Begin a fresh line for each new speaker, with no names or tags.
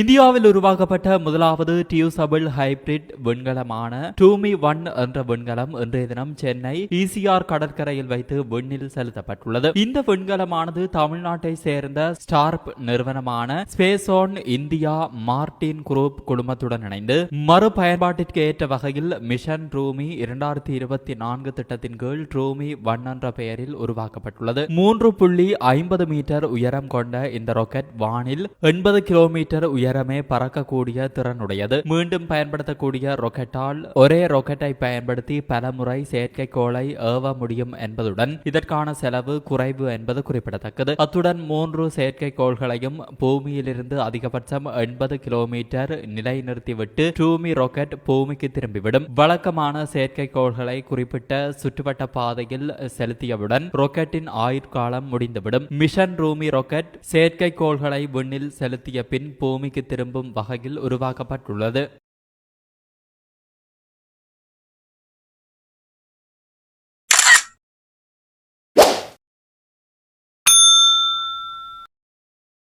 இந்தியாவில் உருவாக்கப்பட்ட முதலாவது டியூசபிள் ஹைபிரிட் விண்கலமான டூமி ஒன் என்ற விண்கலம் இன்றைய தினம் சென்னை இசிஆர் கடற்கரையில் வைத்து விண்ணில் செலுத்தப்பட்டுள்ளது. இந்த விண்கலமானது தமிழ்நாட்டை சேர்ந்த ஸ்டார்ப் நிறுவனமான Space Zone India Martin group குழுமத்துடன் இணைந்து மறுபயன்பாட்டிற்கு ஏற்ற வகையில் மிஷன் ரூமி இரண்டாயிரத்தி இருபத்தி நான்கு திட்டத்தின் கீழ் ட்ரூமி ஒன் என்ற பெயரில் உருவாக்கப்பட்டுள்ளது. மூன்று புள்ளி ஐம்பது மீட்டர் உயரம் கொண்ட இந்த ராக்கெட் வானில் எண்பது கிலோமீட்டர் உயரமே பறக்கக்கூடிய திறனுடையது. மீண்டும் பயன்படுத்தக்கூடிய ராக்கெட்டால் ஒரே ராக்கெட்டை பயன்படுத்தி பல முறை செயற்கைக்கோளை ஏவ முடியும் என்பதுடன் இதற்கான செலவு குறைவு என்பது குறிப்பிடத்தக்கது. அத்துடன் மூன்று செயற்கைக்கோள்களையும் பூமியிலிருந்து அதிகபட்சம் எண்பது கிலோமீட்டர் நிலைநிறுத்திவிட்டு டூமி ராக்கெட் பூமிக்கு திரும்பிவிடும். வழக்கமான செயற்கைக்கோள்களை குறிப்பிட்ட சுற்றுவட்ட பாதையில் செலுத்தியவுடன் ராக்கெட்டின் ஆயுட்காலம் முடிந்துவிடும். மிஷன் ரூமி ராக்கெட் செயற்கைக்கோள்களை விண்ணில் செலுத்திய பின் பூமி பூமிக்கு திரும்பும் வகையில் உருவாக்கப்பட்டுள்ளது.